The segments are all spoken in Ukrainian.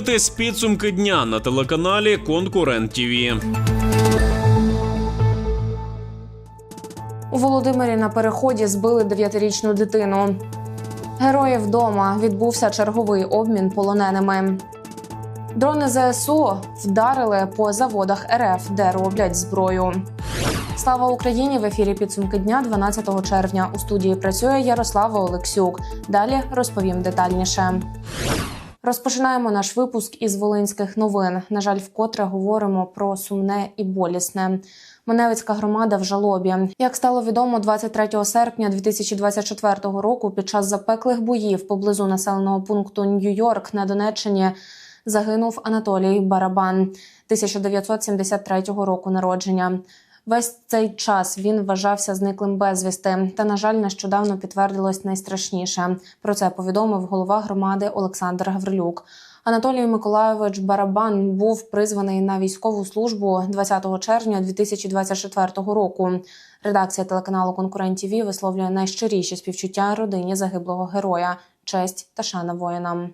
дивитесь підсумки дня на телеканалі Конкурент ТІВІ. У Володимирі на переході збили дев'ятирічну дитину. Герої вдома відбувся черговий обмін полоненими. Дрони ЗСУ вдарили по заводах РФ, де роблять зброю. Слава Україні! В ефірі підсумки дня 12 червня. У студії працює Ярослава Олексюк. Далі розповім детальніше. Розпочинаємо наш випуск із волинських новин. На жаль, вкотре говоримо про сумне і болісне. Маневицька громада в жалобі. Як стало відомо, 23 серпня 2024 року, під час запеклих боїв поблизу населеного пункту Нью-Йорк на Донеччині загинув Анатолій Барабан 1973 року народження. Весь цей час він вважався зниклим безвісти. Та, на жаль, нещодавно підтвердилось найстрашніше. Про це повідомив голова громади Олександр Гаврилюк. Анатолій Миколайович Барабан був призваний на військову службу 20 червня 2024 року. Редакція телеканалу Конкурент ТІВІ висловлює найщиріші співчуття родині загиблого героя, честь та шана воїнам.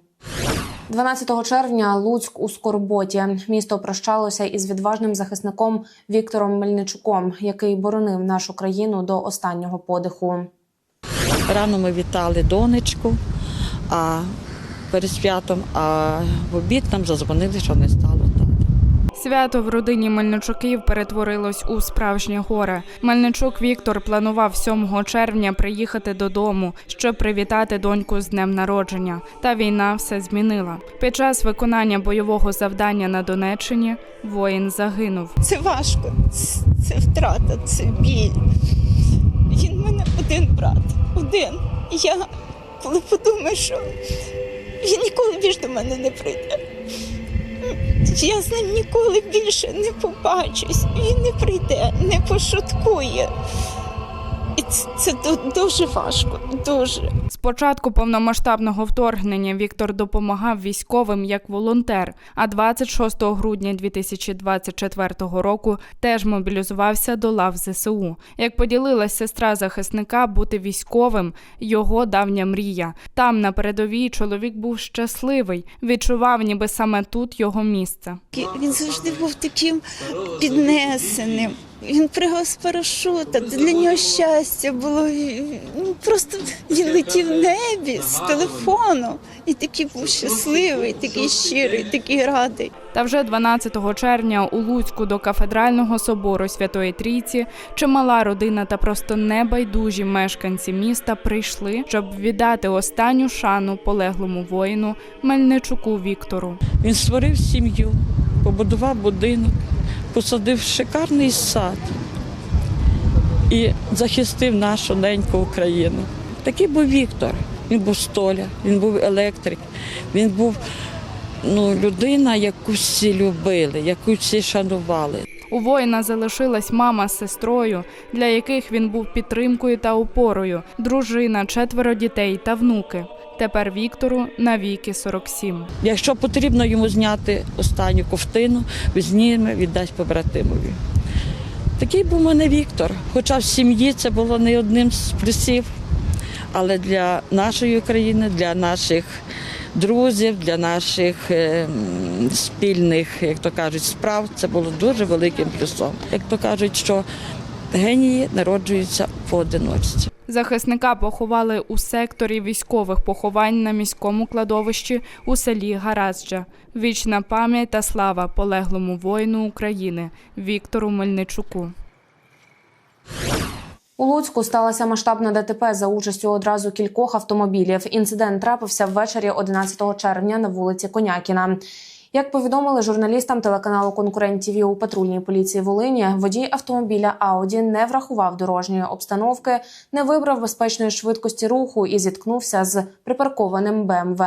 12 червня Луцьк у Скорботі. Місто прощалося із відважним захисником Віктором Мельничуком, який боронив нашу країну до останнього подиху. Рано ми вітали донечку, а перед святом, а в обід нам зазвонили, що не стало. Свято в родині Мельничуків перетворилось у справжнє горе. Мельничук Віктор планував 7 червня приїхати додому, щоб привітати доньку з днем народження. Та війна все змінила. Під час виконання бойового завдання на Донеччині воїн загинув. Це важко, це, втрата, це біль. Він в мене один брат, один. Я коли подумаю, що він ніколи більше до мене не прийде. Я з ним ніколи більше не побачусь. Він не прийде, не пошуткує. Це, це дуже важко, дуже. З початку повномасштабного вторгнення Віктор допомагав військовим як волонтер. А 26 грудня 2024 року теж мобілізувався до лав ЗСУ. Як поділилась сестра захисника, бути військовим його давня мрія. Там на передовій чоловік був щасливий, відчував, ніби саме тут його місце. Він завжди був таким піднесеним. Він пригав з парашута. Для нього щастя було. Він просто він летів в небі з телефону. І такий був щасливий, такий щирий, такий радий. Та вже 12 червня у Луцьку до кафедрального собору Святої Трійці чимала родина та просто небайдужі мешканці міста прийшли, щоб віддати останню шану полеглому воїну Мельничуку Віктору. Він створив сім'ю, побудував будинок, посадив шикарний сад і захистив нашу неньку Україну. Такий був Віктор. Він був столяр, він був електрик, він був ну, людина, яку всі любили, яку всі шанували. У воїна залишилась мама з сестрою, для яких він був підтримкою та опорою, дружина, четверо дітей та внуки. Тепер Віктору навіки 47. Якщо потрібно йому зняти останню ковтину, зніме, віддасть побратимові. Такий був мене Віктор. Хоча в сім'ї це було не одним з плюсів, але для нашої країни, для наших друзів, для наших е, спільних, як то кажуть, справ це було дуже великим плюсом. Як то кажуть, що генії народжуються поодиночці. Захисника поховали у секторі військових поховань на міському кладовищі у селі Гаразджа. Вічна пам'ять та слава полеглому воїну України Віктору Мельничуку. У Луцьку сталася масштабна ДТП за участю одразу кількох автомобілів. Інцидент трапився ввечері 11 червня на вулиці Конякіна. Як повідомили журналістам телеканалу Конкурент ТІВІ у патрульній поліції Волині, водій автомобіля Ауді не врахував дорожньої обстановки, не вибрав безпечної швидкості руху і зіткнувся з припаркованим БМВ.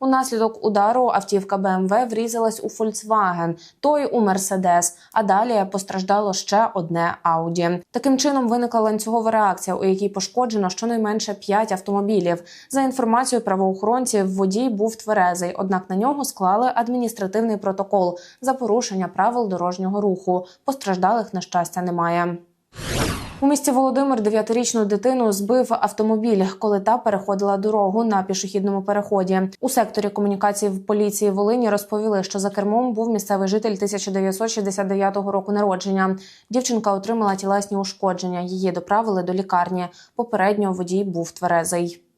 Унаслідок удару автівка БМВ врізалась у Фольксваген, той у Мерседес. А далі постраждало ще одне Ауді. Таким чином виникла ланцюгова реакція, у якій пошкоджено щонайменше 5 автомобілів. За інформацією правоохоронців, водій був тверезий, однак на нього склали адміністративний протокол за порушення правил дорожнього руху. Постраждалих на щастя немає. У місті Володимир дев'ятирічну дитину збив автомобіль, коли та переходила дорогу на пішохідному переході. У секторі комунікації в поліції Волині розповіли, що за кермом був місцевий житель 1969 року народження. Дівчинка отримала тілесні ушкодження. Її доправили до лікарні. Попередньо водій був тверезий.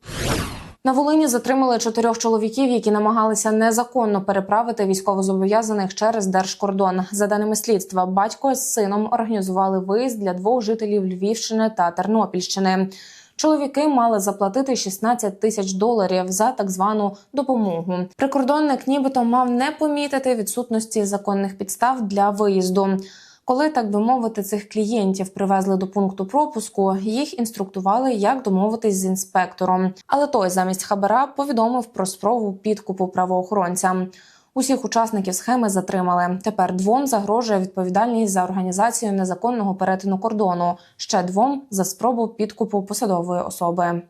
На Волині затримали чотирьох чоловіків, які намагалися незаконно переправити військовозобов'язаних через держкордон. За даними слідства, батько з сином організували виїзд для двох жителів Львівщини та Тернопільщини. Чоловіки мали заплатити 16 тисяч доларів за так звану допомогу. Прикордонник нібито мав не помітити відсутності законних підстав для виїзду. Коли так би мовити, цих клієнтів привезли до пункту пропуску, їх інструктували, як домовитись з інспектором. Але той замість хабара повідомив про спробу підкупу правоохоронцям. Усіх учасників схеми затримали. Тепер двом загрожує відповідальність за організацію незаконного перетину кордону. Ще двом за спробу підкупу посадової особи.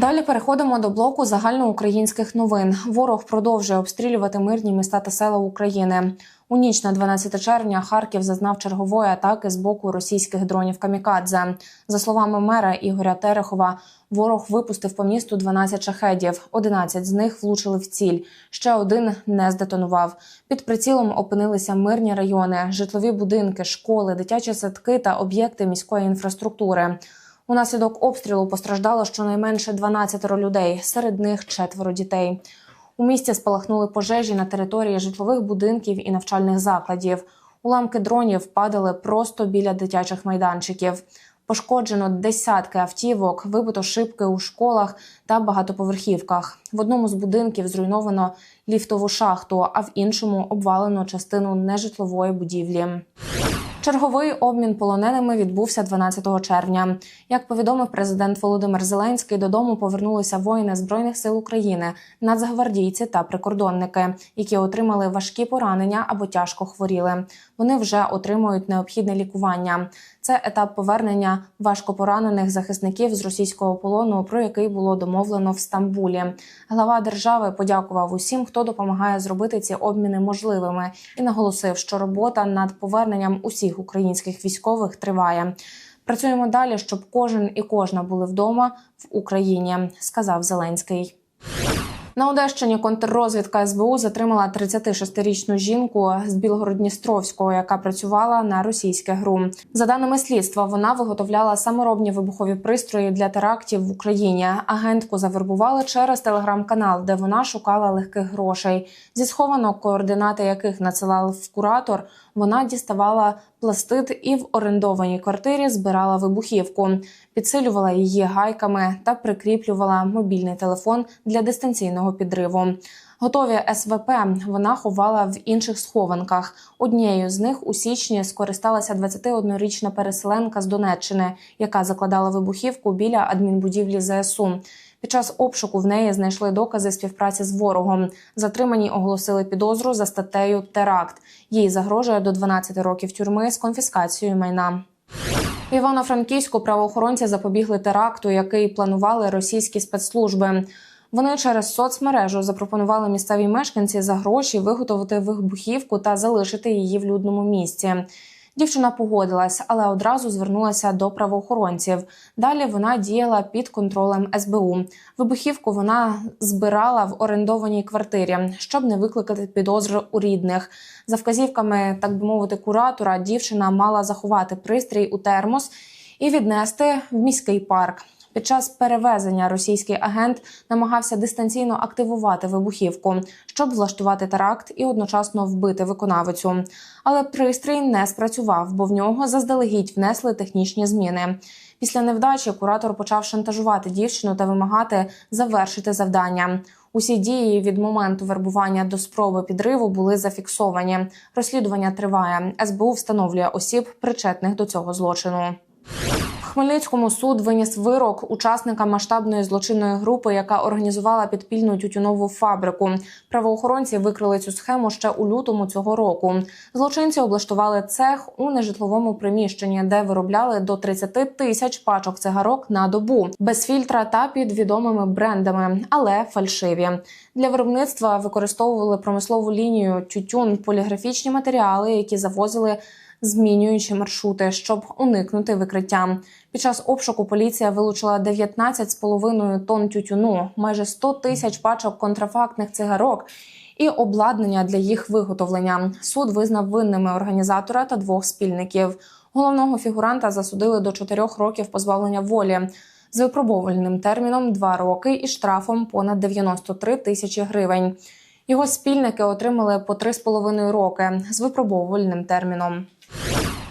Далі переходимо до блоку загальноукраїнських новин. Ворог продовжує обстрілювати мирні міста та села України. У ніч на 12 червня Харків зазнав чергової атаки з боку російських дронів камікадзе. За словами мера Ігоря Терехова, ворог випустив по місту 12 шахедів. 11 з них влучили в ціль. Ще один не здетонував. Під прицілом опинилися мирні райони, житлові будинки, школи, дитячі садки та об'єкти міської інфраструктури. Унаслідок обстрілу постраждало щонайменше 12 людей, серед них четверо дітей. У місті спалахнули пожежі на території житлових будинків і навчальних закладів. Уламки дронів падали просто біля дитячих майданчиків. Пошкоджено десятки автівок, вибито шибки у школах та багатоповерхівках. В одному з будинків зруйновано ліфтову шахту, а в іншому обвалено частину нежитлової будівлі. Черговий обмін полоненими відбувся 12 червня. Як повідомив президент Володимир Зеленський, додому повернулися воїни збройних сил України, нацгвардійці та прикордонники, які отримали важкі поранення або тяжко хворіли. Вони вже отримують необхідне лікування. Це етап повернення важкопоранених захисників з російського полону, про який було домовлено в Стамбулі. Глава держави подякував усім, хто допомагає зробити ці обміни можливими, і наголосив, що робота над поверненням усіх українських військових триває. Працюємо далі, щоб кожен і кожна були вдома в Україні, сказав Зеленський. На Одещині контррозвідка СБУ затримала 36-річну жінку з Білгородністровського, яка працювала на російське ГРУ. За даними слідства, вона виготовляла саморобні вибухові пристрої для терактів в Україні. Агентку завербували через телеграм-канал, де вона шукала легких грошей. Зі схованок, координати яких надсилав куратор, вона діставала пластит і в орендованій квартирі збирала вибухівку, підсилювала її гайками та прикріплювала мобільний телефон для дистанційного підриву. Готові СВП вона ховала в інших схованках. Однією з них у січні скористалася 21-річна переселенка з Донеччини, яка закладала вибухівку біля адмінбудівлі ЗСУ. Під час обшуку в неї знайшли докази співпраці з ворогом. Затримані оголосили підозру за статтею Теракт. Їй загрожує до 12 років тюрми з конфіскацією майна. В Івано-Франківську правоохоронці запобігли теракту, який планували російські спецслужби. Вони через соцмережу запропонували місцевій мешканці за гроші виготовити вибухівку та залишити її в людному місці. Дівчина погодилась, але одразу звернулася до правоохоронців. Далі вона діяла під контролем СБУ. Вибухівку вона збирала в орендованій квартирі, щоб не викликати підозри у рідних. За вказівками, так би мовити, куратора, дівчина мала заховати пристрій у термос і віднести в міський парк. Під час перевезення російський агент намагався дистанційно активувати вибухівку, щоб влаштувати теракт і одночасно вбити виконавицю. Але пристрій не спрацював, бо в нього заздалегідь внесли технічні зміни. Після невдачі куратор почав шантажувати дівчину та вимагати завершити завдання. Усі дії від моменту вербування до спроби підриву були зафіксовані. Розслідування триває. СБУ встановлює осіб, причетних до цього злочину. Хмельницькому суд виніс вирок учасникам масштабної злочинної групи, яка організувала підпільну тютюнову фабрику. Правоохоронці викрили цю схему ще у лютому цього року. Злочинці облаштували цех у нежитловому приміщенні, де виробляли до 30 тисяч пачок цигарок на добу без фільтра та під відомими брендами, але фальшиві. Для виробництва використовували промислову лінію тютюн, поліграфічні матеріали, які завозили змінюючи маршрути, щоб уникнути викриття. Під час обшуку поліція вилучила 19,5 тонн тютюну, майже 100 тисяч пачок контрафактних цигарок і обладнання для їх виготовлення. Суд визнав винними організатора та двох спільників. Головного фігуранта засудили до 4 років позбавлення волі з випробовувальним терміном 2 роки і штрафом понад 93 тисячі гривень. Його спільники отримали по 3,5 роки з випробовувальним терміном.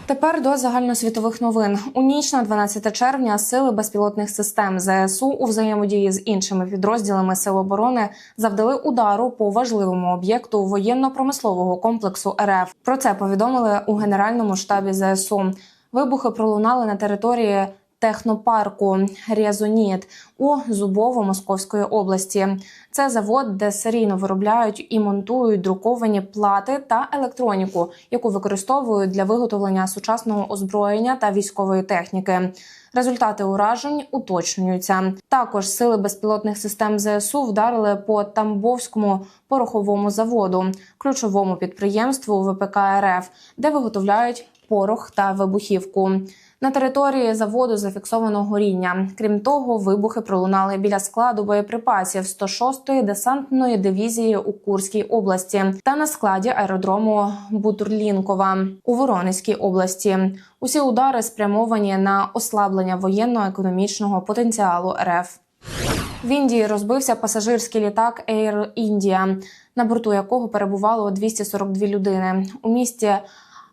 Тепер до загальносвітових новин. У ніч на 12 червня сили безпілотних систем ЗСУ у взаємодії з іншими підрозділами Сил оборони завдали удару по важливому об'єкту воєнно-промислового комплексу РФ. Про це повідомили у Генеральному штабі ЗСУ. Вибухи пролунали на території технопарку Рязоніт у Зубово Московської області. Це завод, де серійно виробляють і монтують друковані плати та електроніку, яку використовують для виготовлення сучасного озброєння та військової техніки. Результати уражень уточнюються. Також сили безпілотних систем ЗСУ вдарили по Тамбовському пороховому заводу, ключовому підприємству ВПК РФ, де виготовляють порох та вибухівку. На території заводу зафіксовано горіння. Крім того, вибухи пролунали біля складу боєприпасів 106-ї десантної дивізії у Курській області та на складі аеродрому Бутурлінкова у Воронезькій області. Усі удари спрямовані на ослаблення воєнно-економічного потенціалу РФ. В Індії розбився пасажирський літак Air India, на борту якого перебувало 242 людини. У місті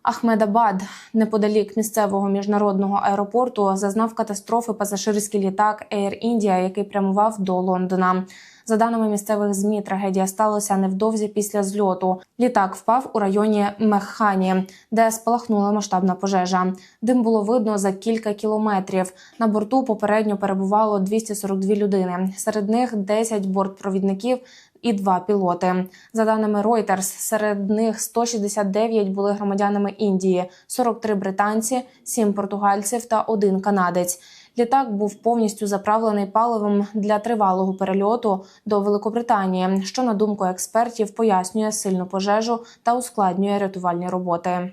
Ахмедабад, неподалік місцевого міжнародного аеропорту, зазнав катастрофи пасажирський літак Air India, який прямував до Лондона. За даними місцевих змі, трагедія сталася невдовзі після зльоту. Літак впав у районі Меххані, де спалахнула масштабна пожежа. Дим було видно за кілька кілометрів. На борту попередньо перебувало 242 людини. Серед них 10 бортпровідників і два пілоти. За даними Reuters, серед них 169 були громадянами Індії, 43 британці, 7 португальців та один канадець. Літак був повністю заправлений паливом для тривалого перельоту до Великобританії, що на думку експертів пояснює сильну пожежу та ускладнює рятувальні роботи.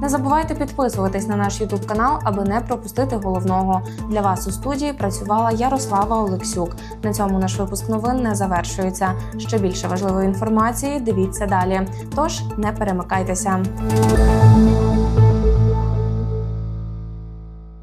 Не забувайте підписуватись на наш Ютуб канал, аби не пропустити головного. Для вас у студії працювала Ярослава Олексюк. На цьому наш випуск новин не завершується. Ще більше важливої інформації дивіться далі. Тож не перемикайтеся.